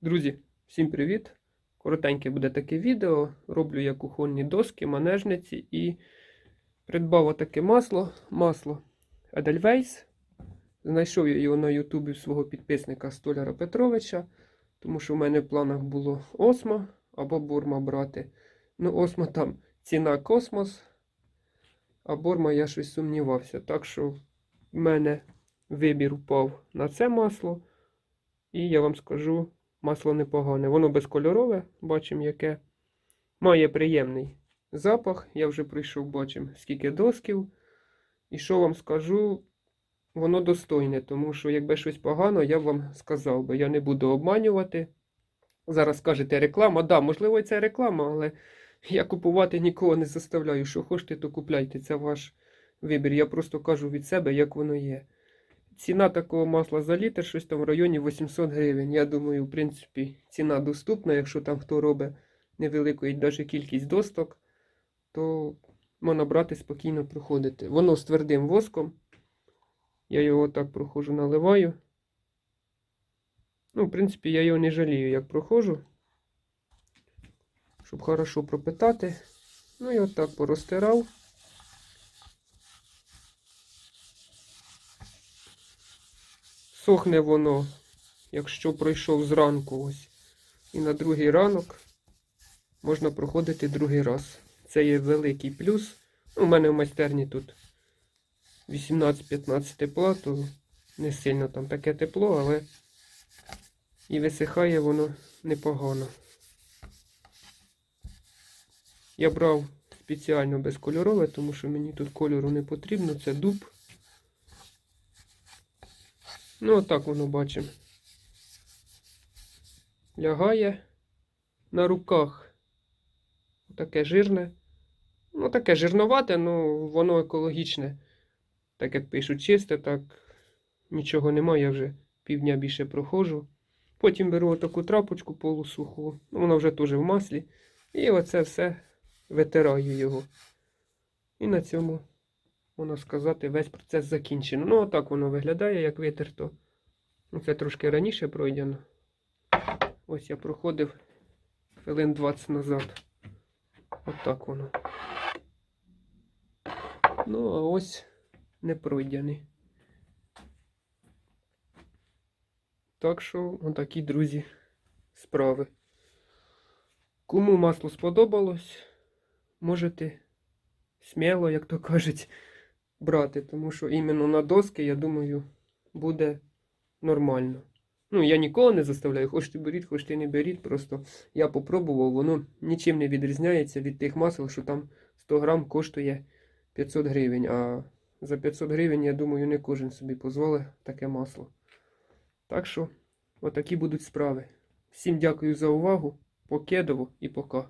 Друзі, всім привіт! Коротеньке буде таке відео. Роблю я кухонні доски, манежниці і придбав отаке масло. Масло Edelweiss. Знайшов я його на Ютубі свого підписника Столяра Петровича, тому що в мене в планах було Осмо або Бурма брати. Ну, Осмо там ціна космос, а Бурма я щось сумнівався. Так що в мене вибір впав на це масло. І я вам скажу, масло непогане. Воно безкольорове, бачимо, яке. Має приємний запах. Я вже прийшов, бачимо, скільки досків. І що вам скажу, воно достойне, тому що якби щось погано, я б вам сказав би, я не буду обманювати. Зараз кажете реклама. Да, можливо, це реклама, але я купувати нікого не заставляю. Що хочете, то купляйте. Це ваш вибір. Я просто кажу від себе, як воно є. Ціна такого масла за літр щось там в районі 800 гривень. Я думаю, в принципі, ціна доступна, якщо там хто робить невелику і навіть кількість досток, то можна брати спокійно проходити. Воно з твердим воском. Я його так проходжу, наливаю. Ну, в принципі, я його не жалію, як проходжу. Щоб хорошо пропитати. Ну і отак порозтирав. Сохне воно, якщо пройшов зранку ось. І на другий ранок можна проходити другий раз. Це є великий плюс. Ну, У мене в майстерні тут 18-15 тепла, то не сильно там таке тепло, але і висихає воно непогано. Я брав спеціально безкольорове, тому що мені тут кольору не потрібно, це дуб. Ну, отак воно бачимо. Лягає на руках. Таке жирне. Ну, таке жирновате, ну воно екологічне. Так як пишуть чисте, так нічого немає, я вже півдня більше проходжу. Потім беру таку трапочку полусуху, ну, вона вже теж в маслі. І оце все витираю його. І на цьому можна сказати, весь процес закінчено. Ну, отак воно виглядає, як витерто. Ну, Це трошки раніше пройдено. Ось я проходив хвилин 20 назад. Отак воно. Ну, а ось не пройдений. Так що, отакі, друзі, справи. Кому масло сподобалось, можете сміло, як то кажуть, брати, тому що іменно на доски, я думаю, буде нормально. Ну, я нікого не заставляю, хочете беріть, хочете не беріть. Просто я попробував, воно нічим не відрізняється від тих масел, що там 100 грам коштує 500 гривень. А за 500 гривень, я думаю, не кожен собі дозволить таке масло. Так що, отакі будуть справи. Всім дякую за увагу. Покедово і пока.